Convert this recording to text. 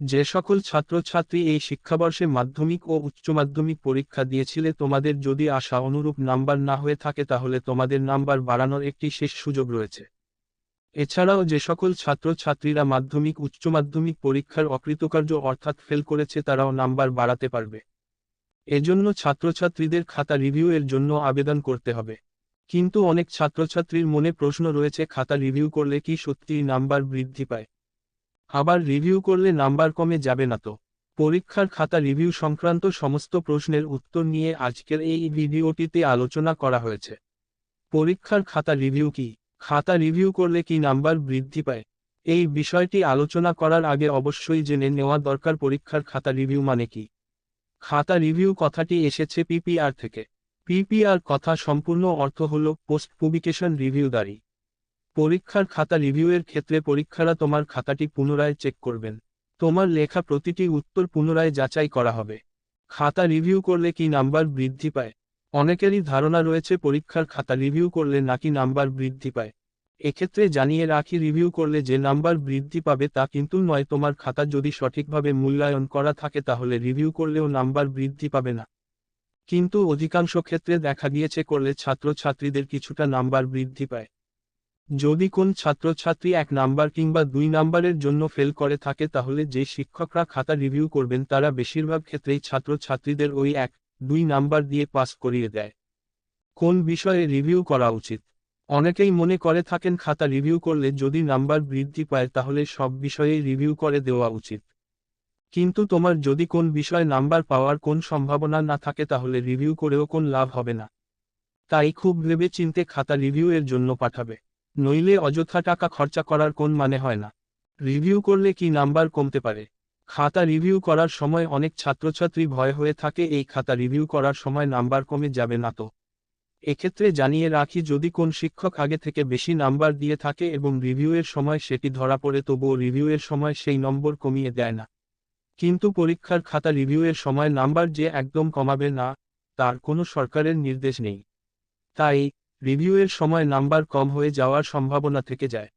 যে সকল ছাত্রছাত্রী এই শিক্ষাবর্ষে মাধ্যমিক ও উচ্চ মাধ্যমিক পরীক্ষা দিয়েছিলে তোমাদের যদি আশা অনুরূপ নাম্বার না হয়ে থাকে তাহলে তোমাদের নাম্বার বাড়ানোর একটি শেষ সুযোগ রয়েছে। এছাড়াও যে সকল ছাত্রছাত্রীরা মাধ্যমিক, উচ্চ মাধ্যমিক পরীক্ষার অকৃতকার্য অর্থাৎ ফেল করেছে তারাও নাম্বার বাড়াতে পারবে। এজন্য ছাত্রছাত্রীদের খাতা রিভিউ এর জন্য আবেদন করতে হবে। কিন্তু অনেক ছাত্রছাত্রীর মনে প্রশ্ন রয়েছে, খাতা রিভিউ করলে কি সত্যিই নাম্বার বৃদ্ধি পায়? আবার রিভিউ করলে নাম্বার কমে যাবে না তো। পরীক্ষার খাতা রিভিউ সংক্রান্ত সমস্ত প্রশ্নের উত্তর নিয়ে আজকের এই ভিডিওটিতে আলোচনা করা হয়েছে। পরীক্ষার খাতা রিভিউ কি? খাতা রিভিউ করলে কি নাম্বার বৃদ্ধি পায়? এই বিষয়টি আলোচনা করার আগে অবশ্যই জেনে নেওয়া দরকার পরীক্ষার খাতা রিভিউ মানে কি? খাতা রিভিউ কথাটি এসেছে পিপিআর থেকে। পিপিআর কথা সম্পূর্ণ অর্থ হল পোস্ট পুবিকেশন রিভিউ দাঁড়ি পরীক্ষার খাতা রিভিউয়ের ক্ষেত্রে পরীক্ষারা তোমার খাতাটি পুনরায় চেক করবেন। তোমার লেখা প্রতিটি উত্তর পুনরায় যাচাই করা হবে। খাতা রিভিউ করলে কি নাম্বার বৃদ্ধি পায়? অনেকেরই ধারণা রয়েছে পরীক্ষার খাতা রিভিউ করলে নাকি নাম্বার বৃদ্ধি পায়। এক্ষেত্রে জানিয়ে রাখি, রিভিউ করলে যে নাম্বার বৃদ্ধি পাবে তা কিন্তু নয়। তোমার খাতা যদি সঠিকভাবে মূল্যায়ন করা থাকে তাহলে রিভিউ করলেও নাম্বার বৃদ্ধি পাবে না। কিন্তু অধিকাংশ ক্ষেত্রে দেখা গিয়েছে করলে ছাত্রছাত্রীদের কিছুটা নাম্বার বৃদ্ধি পায়। যদি কোন ছাত্রছাত্রী এক নাম্বার কিংবা দুই নাম্বারের জন্য ফেল করে থাকে, তাহলে যে শিক্ষকরা খাতা রিভিউ করবেন, তারা বেশিরভাগ ক্ষেত্রেই ছাত্রছাত্রীদের ওই এক, দুই নাম্বার দিয়ে পাস করিয়ে দেয়। কোন বিষয়ে রিভিউ করা উচিত? অনেকেই মনে করে থাকেন, খাতা রিভিউ করলে যদি নাম্বার বৃদ্ধি পায়, তাহলে সব বিষয়েই রিভিউ করে দেওয়া উচিত। কিন্তু তোমার যদি কোন বিষয়ে নাম্বার পাওয়ার কোন সম্ভাবনা না থাকে, তাহলে রিভিউ করেও কোন লাভ হবে না। তাই খুব ভেবে চিনতে খাতা রিভিউ এর জন্য পাঠাবে। নইলে অযথা টাকা খরচা করার কোন মানে হয় না। রিভিউ করলে কি নাম্বার কমতে পারে? খাতা রিভিউ করার সময় অনেক ছাত্রছাত্রী ভয় হয়ে থাকে, এই খাতা রিভিউ করার সময় নাম্বার কমে যাবে না তো। এক্ষেত্রে জানিয়ে রাখি, যদি কোন শিক্ষক আগে থেকে বেশি নাম্বার দিয়ে থাকে এবং রিভিউয়ের সময় সেটি ধরা পড়ে, তবুও রিভিউয়ের সময় সেই নম্বর কমিয়ে দেয় না। কিন্তু পরীক্ষার খাতা রিভিউয়ের সময় নাম্বার যে একদম কমাবে না, তার কোনো সরকারের নির্দেশ নেই। তাই রিভিউয়ের সময় নাম্বার কম হয়ে যাওয়ার সম্ভাবনা থেকে যায়।